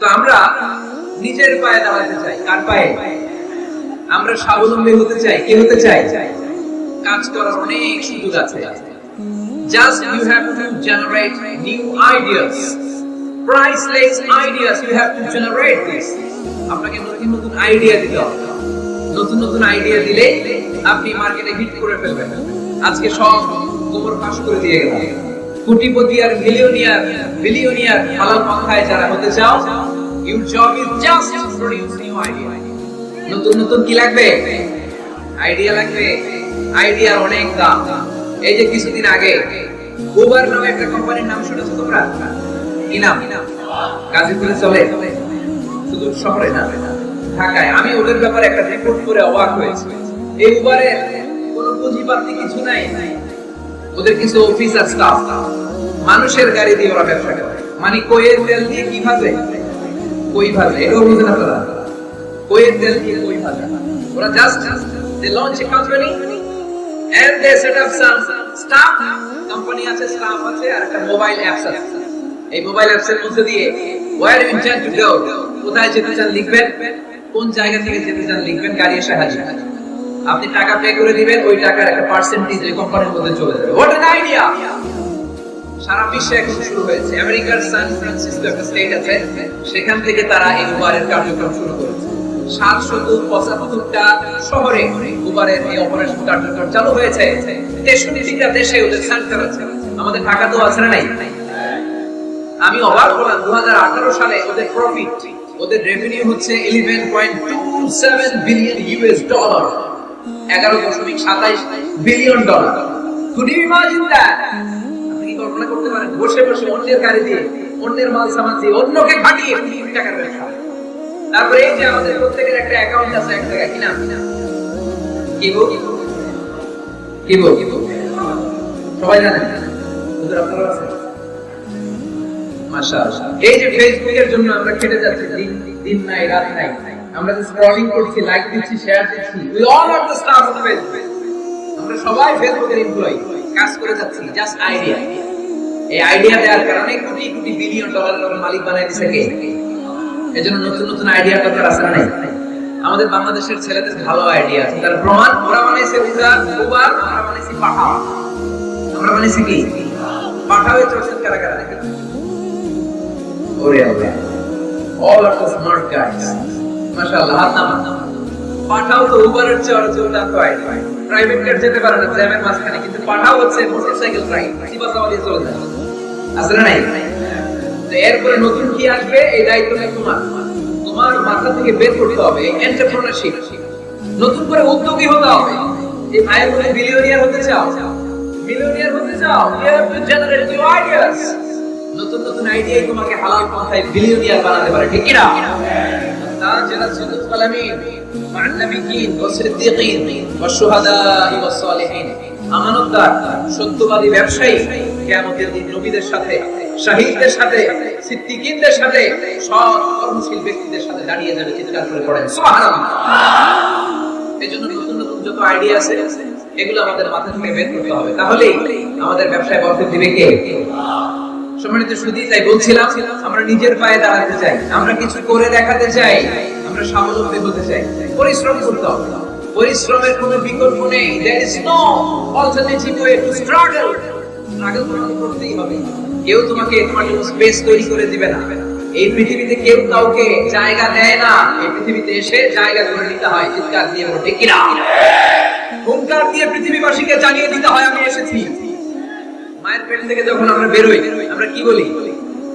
তো আমরা নিজের পায়ে দাঁড়াতে চাই। কার পায়ে? আমরা স্বাবলম্বী হতে চাই। কি হতে চাই? কাজ করার অনেক সুযোগ আছে। Just you have to generate new ideas priceless ideas you have to generate this আপনাকে নতুন নতুন আইডিয়া দিতে হবে। নতুন নতুন আইডিয়া দিলে আপনি মার্কেটে হিট করে ফেলবেন। আজকে সব গোবর ফাঁস করে দিয়ে গেলাম। কোটিপতি আর মিলিয়নিয়ার বিলিয়নিয়ার হালাল পন্থায় যারা হতে চাও your job is just produce new idea নতুন নতুন কি লাগবে? আইডিয়া লাগবে। আইডিয়ার অনেক দাম। এই যে কিছুদিন আগে উবার নামে একটা কোম্পানির নাম শুনেছো তোমরা? কি নাম? গাজীপুরে চলে। শুধু শহরে না, ঢাকায়। আমি ওদের ব্যাপারে একটা রিপোর্ট করে অবাক হয়েছি। এই উবারে কোনো পুঁজিপাতি কিছু নাই। ওদের কিছু অফিসার স্টাফ মানুষের গাড়ি দিয়ে ওরা ব্যবসা করে। মানে কইয়ের তেল দিয়ে কি ভাজে কই ভাজে এটাও বুঝে না তারা। কইয়ের তেল দিয়ে কই ভাজে ওরা just they launch a company and they set up some stuff company আছে স্টাফ আছে, আর একটা মোবাইল অ্যাপস আছে। এই মোবাইল অ্যাপস এর মধ্যে দিয়ে where you intend to go কোথায় যেতে চান লিখবেন, কোন জায়গা থেকে যেতে চান লিখবেন, গাড়ি এসে হাজির। আপনি টাকা পে করে দিবেন, ওই টাকার একটা পার্সেন্টেজ ওই কোম্পানির মধ্যে চলে যাবে। হোয়াট আইডিয়া সারা বিশ্বে এখন শুরু হয়েছে। আমেরিকার সান ফ্রান্সিসকো একটা স্টেট আছে, সেখান থেকে তারা এই উবারের কার্যক্রম শুরু করেছে। সাতশত পঁচাত্তরটা শহরে উবারের এই অপারেশন কার্যক্রম চালু হয়েছে। তেষট্টিটা দেশে ওদের সেন্টার আমাদের টাকা তো আছে নাই? আমি অবাক হলাম দু সালে ওদের প্রফিট ওদের রেভিনিউ হচ্ছে eleven point two seven billion US dollar এগারো দশমিক সাতাইশ billion dollar could you imagine that কল্পনা করতে পারেন, বসে বসে অন্যের গাড়ি দিয়ে, অন্যের মাল সামান দিয়ে, অন্যকে খাটিয়ে টাকার ব্যবসা। তারপরে এই যে আমাদের প্রত্যেকের একটা অ্যাকাউন্ট আছে, এক জায়গায় কিনা কি গো কি গো কি গো সবাই জানেন? আপনারা আছেন? এই যে ফেসবুকের জন্য আমরা খেটে যাচ্ছি, দিন দিন নাই, রাত নাই। আমরা যে স্ক্রলিং করছি লাইক দিচ্ছি শেয়ার দিচ্ছি। We all are the stuff of Facebook আমরা সবাই ফেসবুকের এমপ্লয়ি কাজ করে যাচ্ছি জাস্ট আইডিয়া এই আইডিয়া দেওয়ার কারণে কোটি কোটি বিলিয়ন ডলারের মালিক বানাই দিছে কে? এজন্য নতুন নতুন আইডিয়া দরকার আছে না আমাদের বাংলাদেশের ছেলেদের ভালো আইডিয়া আছে। তার প্রমাণ, ওরা বানাইছে উজার উবার আমরা বানাইছি পাঠাও আমরা বানাইছি কি? পাঠাওয়ে চলছেন কারা কারা? ওরে আল্লাহ। Of the smart guys মাশাআল্লাহ, হাত নামান। পাঠাও তো উবারের চেয়ে আরও জোরদার তো প্রাইভেট কার যেতে পারে না, জ্যামের মাঝখানে, কিন্তু পাঠাও হচ্ছে মোটরসাইকেল রাইড সিবা সাওয়ারি চলে যায়। আছে না নাই তো এরপরে নতুন কি আসবে এই দায়িত্বটা তোমার তোমার মাথা থেকে বের করতে হবে এন্টারপ্রেনারশিপ নতুন করে উদ্যোগী হতে হবে এই ভাইয়ের মধ্যে বিলিয়নিয়ার হতে চাও মিলিয়নিয়ার হতে চাও you have to generate new ideas নতুন নতুন আইডিয়াই তোমাকে হালাল পন্থায় বিলিয়নিয়ার বানাতে পারে ঠিক কি না تاجر الصدق والأمين مع النبيين والصديقين والشهداء والصالحين আমানতদার সত্যবাদী ব্যবসায়ী আমাদের ব্যবসায় দিবে কে? সম্মানিত তাই বলছিলাম, আমরা নিজের পায়ে দাঁড়াতে চাই, আমরা কিছু করে দেখাতে চাই, আমরা স্বাবলম্বী হতে চাই। পরিশ্রম করতে হবে। পরিশ্রমের কোনো বিকল্প নেই। Is no alternative way to struggle. Struggle তোমাকে করতেই হবে। কেউ তোমাকে তোমার জন্য স্পেস তৈরি করে দিবে না। এই পৃথিবীতে কেউ কাউকে জায়গা দেয় না। এই পৃথিবীতে এসে জায়গা করে নিতে হয়, চিৎকার দিয়ে বলতে কিনা হুঙ্কার দিয়ে পৃথিবীবাসীকে জানিয়ে দিতে হয় আমি এসেছি। মায়ের পেট থেকে যখন আমরা বেরোই, আমরা কি বলি?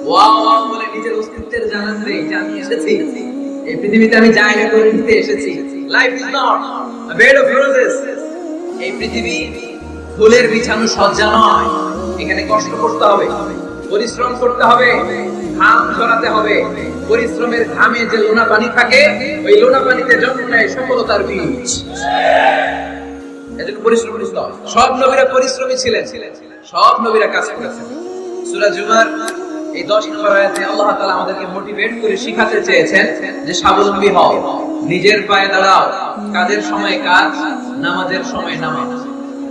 ওয়া ওয়া বলে নিজের অস্তিত্বের জানান দেই যে আমি এসেছি। এই পৃথিবীতে আমি জায়গা করে নিতে এসেছি। Life is not a bed of roses এই পৃথিবী ফুলের বিছানো সজ্জা নয়। এখানে কষ্ট করতে হবে, পরিশ্রম করতে হবে, ঘাম ঝরাতে হবে। পরিশ্রমের ঘামে যে লোনা পানি থাকে, ওই লোনা পানিতে জন্ম নেয় সফলতার বীজ। এজন্য পরিশ্রম সব নবীরা পরিশ্রমী ছিলেন। সব নবীরা কাজ করেছেন জুমার এই 10 নম্বর আয়াতে আল্লাহ আমাদেরকে মোটিভেট করে শিখাতে চেয়েছেন যে স্বাবলম্বী হও। নিজের পায়ে দাঁড়াও। কাজের সময় কাজ, নামাজের সময় নামাজ।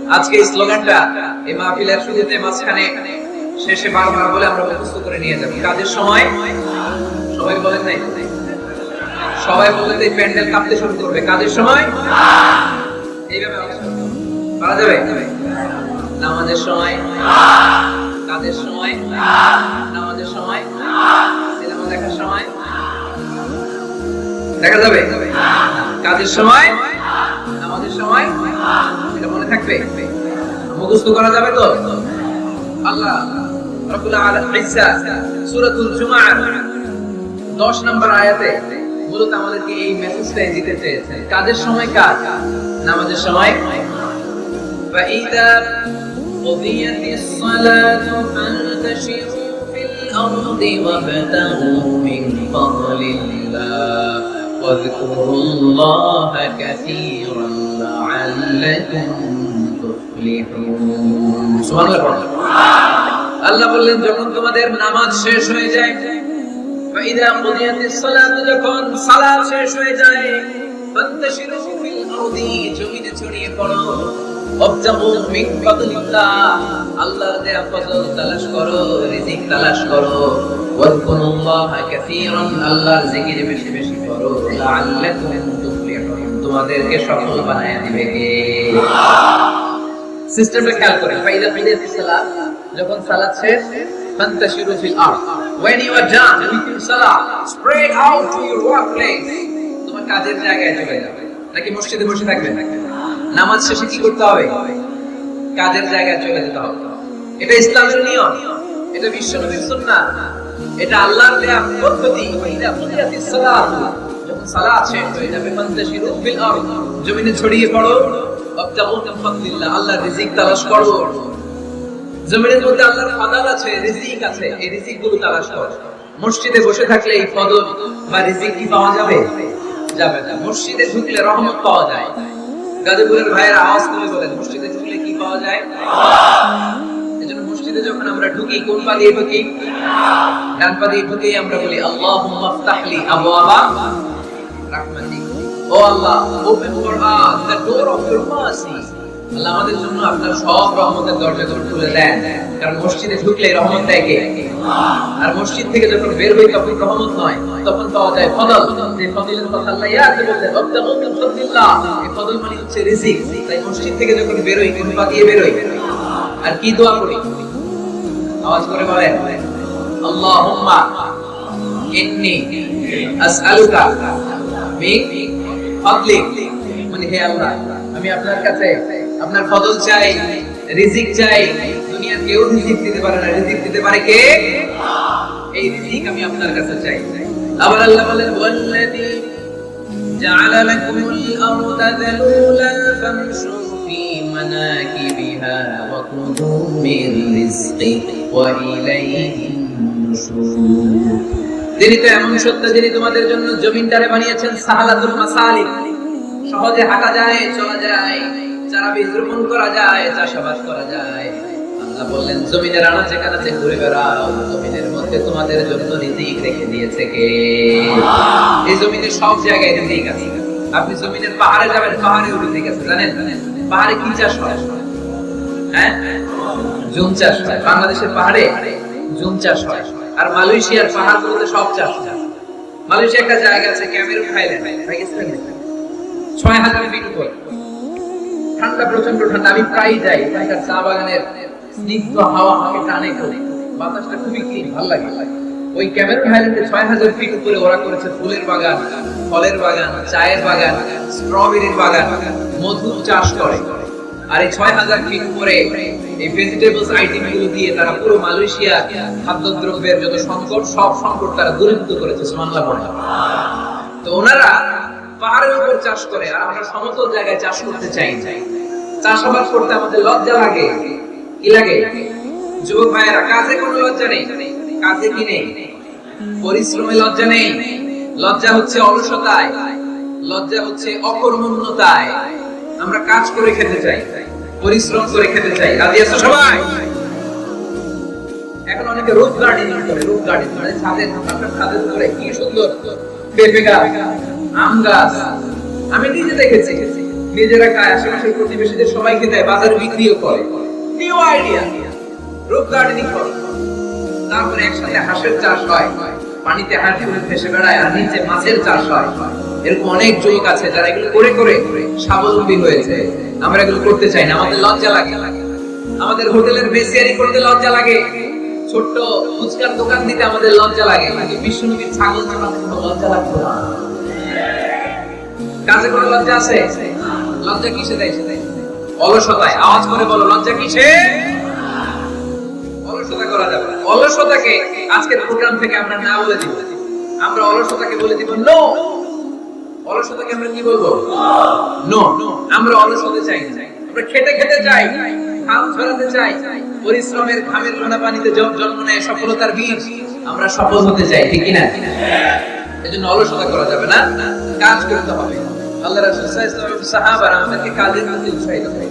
আজকে স্লোগানটা এই মাহফিলের শুরুতে মাঝখানে শেষে বারবার বলে আমরা মুখস্থ করে নিয়ে যাব। কাজের সময় সবাই বলেন না সবাই বললে তো এই প্যান্ডেল কাঁপতে শুরু করবে। কাজের সময় এইভাবে পারা যাবে? নামাজের সময় কাজের সময় নামাজের সময় সিনেমা দেখার সময় দেখা যাবে? কাজের সময় নামাজের সময় মনে থাকবে মুখস্থ করা যাবে তো আল্লাহ রাব্বুল আলামিন সূরাতুল জুমআহ 10 নম্বর আয়াতে মূলত আমাদেরকে এই মেসেজটাই দিতে চেয়েছেন কাজের সময় কাজ নামাজের সময় فإذا قضيت الصلاة فانتشروا في الأرض وابتغوا من فضل الله واذكروا الله كثيرا لعلكم تفلحون سبحان الله আল্লাহ বললেন যখন তোমাদের নামাজ শেষ হয়ে যায় فإذا قضيت الصلاة যখন সালাত শেষ হয়ে যায় فانتشروا في الأرض জমিনে ছড়িয়ে পড়ো অবজাবু মিন ফাদলিল্লাহ আল্লাহর দেয়া ফজল তালাশ করো রিজিক তালাশ করো ওয়াজকুরুল্লাহ কাসীরান আল্লাহর জিকির বেশি বেশি করো লাআল্লাকুম তোমাদেরকে সফল বানায় দিবে সিস্টেমটা খেয়াল করেন, ফাইদা ফাইদাতিস সালাত, যখন সালাত শেষ, ফান্তাশিরু when you are done with your salah spread out to your workplace, তোমার কাজের জায়গায় চলে যাবে। নাকি মসজিদে বসে থাকবে? নামাজ শেষে কি করতে হবে? কাজের জায়গায় চলে যেতে হবে। এটা ইসলামের নিয়ম। এটা বিশ্বনবীর সুন্নাহ এটা আল্লাহর দেয়া পদ্ধতি। ফাইদা ফাইদাতিস সালাত। হয়ে যাবে জমিনে ছড়িয়ে পড়ো ফাদলিল্লাহ রিজিক তালাশ করো। জমিনের মধ্যে আল্লাহর ফাদাল আছে, রিজিক আছে, এই রিজিকগুলো তালাশ করো। মসজিদে বসে থাকলে এই ফদল বা রিজিক কি পাওয়া যাবে? যাবে না। মসজিদে ঢুকলে রহমত পাওয়া যায়। গাজীপুরের ভাইয়ের আওয়াজ করে বলেন, মসজিদে ঢুকলে কি পাওয়া যায়? যখন আমরা ঢুকি, কোন পা দিয়ে ঢুকি? ডান পা দিয়ে ঢুকে আমরা বলি, আল্লাহুম্মা ফতাহলি আবওয়াবা ও Allah open for us the door of your mercy Allah আমাদের জন্য আপনার সব রহমতের দরজাগুলো খুলে দেন। কারণ মসজিদে ঢুকলে রহমত দেয় কে? আর মসজিদ থেকে যখন বের হই তখন রহমত নয়, তখন পাওয়া যায় ফদল। যে ফদলের কথা আল্লাহ ইয়াদ বলতেন ওয়াবতাগু মিন ফাদলিল্লাহ। এই ফদল মানে হচ্ছে রিজিক। তাই মসজিদ থেকে যখন বের হই কোন দিয়ে বের হই। আর কি দোয়া করি? আওয়াজ করে বলেন, আল্লাহুম্মা ইন্নী আসআলুকা মিন ফাদলিক মানে হে আমি আপনার কাছে আপনার ফজল চাই, রিজিক চাই, দুনিয়ার কেউ রিজিক দিতে পারে না। রিজিক দিতে পারে কে? এই রিজিক আমি আপনার কাছে চাই। আবার আল্লাহ বলেন, ওয়াল্লাযী জাআলা লাকুমুল আরদা যালুলান ফামশু ফি মানাকিবিহা ওয়া কুলু মিন রিজকি নুশুর তিনি তো এমন সত্য যিনি তোমাদের জন্য জমিনটারে বানিয়েছেন সাহালাতুল মাসালিক। সহজে হাঁটা যায় চলা যায় চারা বীজ রোপণ করা যায় চাষাবাদ করা যায়। আল্লাহ বললেন জমিনের আনাচে কানাচে ঘুরে বেড়াও জমিনের মধ্যে তোমাদের জন্য রিজিক রেখে দিয়েছে কে? এই জমিনের সব জায়গায় রিজিক আছে। আপনি জমিনের পাহাড়ে যাবেন পাহাড়েও রিজিক আছে জানেন? পাহাড়ে কি চাষ হয়? হ্যাঁ? জুম চাষ হয়। বাংলাদেশের পাহাড়ে জুম চাষ হয়। আর মালয়েশিয়ার পাহাড়গুলোতে সব চাষ মালয়েশিয়া একটা জায়গা আছে ক্যামেরুন ছয় হাজার ফিট উপর। ঠান্ডা প্রচণ্ড ঠান্ডা। আমি প্রায় যাই। এখানকার চা বাগানের স্নিগ্ধ হাওয়া আমাকে টানে করে বাতাসটা খুবই ক্লিন ভালো লাগে। ওই ক্যামেরুন হাইল্যান্ডে ছয় হাজার ফিট উপরে ওরা করেছে ফুলের বাগান, ফলের বাগান, চায়ের বাগান, স্ট্রবেরির বাগান। মধু চাষ করে। আর এই ছয় হাজার ফিট উপরে এই ভেজিটেবলস আইটেমগুলো দিয়ে তারা পুরো মালয়েশিয়া খাদ্যদ্রব্যের যত সংকট, সব সংকট তারা দূরীভূত করেছে সুমানলা তো ওনারা পাহাড়ের উপর চাষ করে, আর আমরা সমতল জায়গায় চাষ করতে চাই। চাষাবাদ করতে আমাদের লজ্জা লাগে। কি লাগে? যুবক ভাইয়েরা, কাজে কোনো লজ্জা নেই। কাজে কি নেই? পরিশ্রমে লজ্জা নেই। লজ্জা হচ্ছে অলসতায়। লজ্জা হচ্ছে অকর্মণ্যতায়। আমরা কাজ করে খেতে চাই, পরিশ্রম করে খেতে চাই। রাজি আছো সবাই? এখন অনেকে রোজ গার্ডেনিং করে রোজ গার্ডেন মানে ছাদের আপনার ছাদের উপরে কি সুন্দর পেঁপে গাছ, আম গাছ। আমি নিজে দেখেছি, নিজেরা খায়, আশেপাশের প্রতিবেশীদের সবাইকে দেয়, বাজারে বিক্রিও করে। নিউ আইডিয়া রোজ গার্ডেনিং করে। তারপরে একসাথে হাঁসের চাষ হয়, পানিতে হাঁটি ভেসে বেড়ায়, আর নিচে মাছের চাষ হয়। এরকম অনেক যুবক আছে যারা এগুলো করে করে স্বাবলম্বী হয়েছে আমরা এগুলো করতে চাই না, আমাদের লজ্জা লাগে। আমাদের হোটেলের বেসিয়ারি করতে লজ্জা লাগে। ছোট্ট ফুচকার দোকান দিতে আমাদের লজ্জা লাগে। ছাগল চালাতে লজ্জা কাজে কোনো লজ্জা আছে? লজ্জা কিসে দেয়? সেটাই অলসতায়। আওয়াজ করে বলো, লজ্জা কিসে? অলসতা করা যাবে অলসতাকে আজকের প্রোগ্রাম থেকে আমরা না বলে দিব। আমরা অলসতাকে বলে দিব নো অলসতাকে আমরা কি বলব? নো আমরা অলস হতে চাই আমরা খেতে খেতে চাই চাই পরিশ্রমের ঘামের ঘোনা পানিতে জন্ম নেয় সফলতার বীজ। আমরা সফল হতে চাই ঠিক কিনা? এজন্য অলসতা করা যাবে না, কাজ করতে হবে। আল্লাহ রাসূল সাল্লাল্লাহু আলাইহি আমাদেরকে কাজের প্রতি উৎসাহিত করে